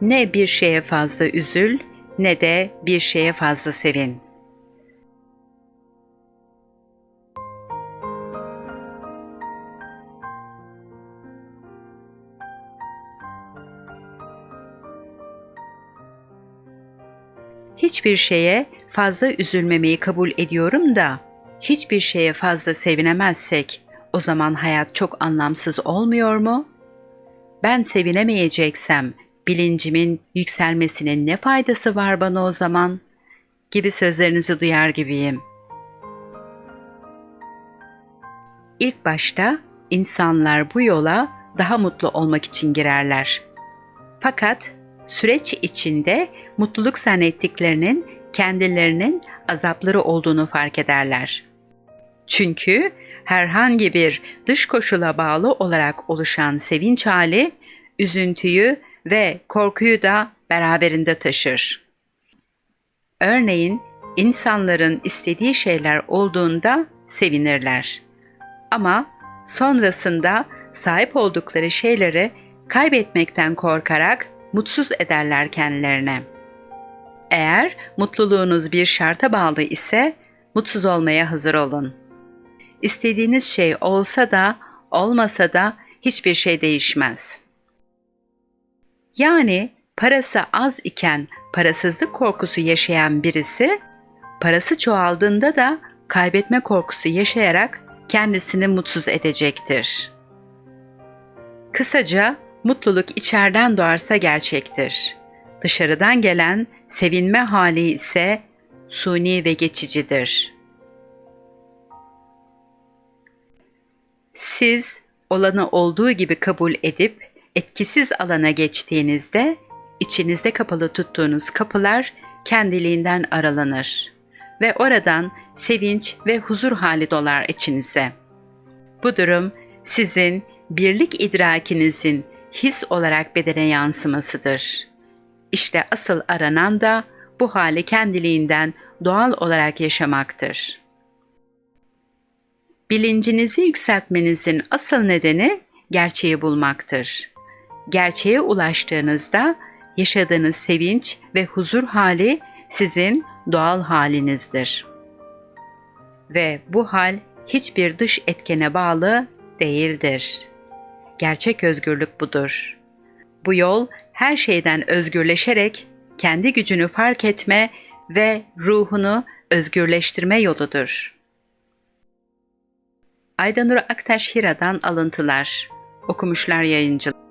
ne bir şeye fazla üzül ne de bir şeye fazla sevin. Hiçbir şeye fazla üzülmemeyi kabul ediyorum da hiçbir şeye fazla sevinemezsek o zaman hayat çok anlamsız olmuyor mu? Ben sevinemeyeceksem bilincimin yükselmesinin ne faydası var bana o zaman? Gibi sözlerinizi duyar gibiyim. İlk başta insanlar bu yola daha mutlu olmak için girerler. Fakat süreç içinde mutluluk zannettiklerinin kendilerinin azapları olduğunu fark ederler. Çünkü herhangi bir dış koşula bağlı olarak oluşan sevinç hali üzüntüyü ve korkuyu da beraberinde taşır. Örneğin insanların istediği şeyler olduğunda sevinirler. Ama sonrasında sahip oldukları şeyleri kaybetmekten korkarak mutsuz ederler kendilerine. Eğer mutluluğunuz bir şarta bağlı ise mutsuz olmaya hazır olun. İstediğiniz şey olsa da olmasa da hiçbir şey değişmez. Yani parası az iken parasızlık korkusu yaşayan birisi, parası çoğaldığında da kaybetme korkusu yaşayarak kendisini mutsuz edecektir. Kısaca mutluluk içeriden doğarsa gerçektir. Dışarıdan gelen sevinme hali ise suni ve geçicidir. Siz olanı olduğu gibi kabul edip etkisiz alana geçtiğinizde içinizde kapalı tuttuğunuz kapılar kendiliğinden aralanır ve oradan sevinç ve huzur hali dolar içinize. Bu durum sizin birlik idrakinizin his olarak bedene yansımasıdır. İşte asıl aranan da bu hali kendiliğinden doğal olarak yaşamaktır. Bilincinizi yükseltmenizin asıl nedeni gerçeği bulmaktır. Gerçeğe ulaştığınızda yaşadığınız sevinç ve huzur hali sizin doğal halinizdir. Ve bu hal hiçbir dış etkene bağlı değildir. Gerçek özgürlük budur. Bu yol her şeyden özgürleşerek kendi gücünü fark etme ve ruhunu özgürleştirme yoludur. Aydanur Aktaş Hira'dan alıntılar. Okumuşlar yayıncılık.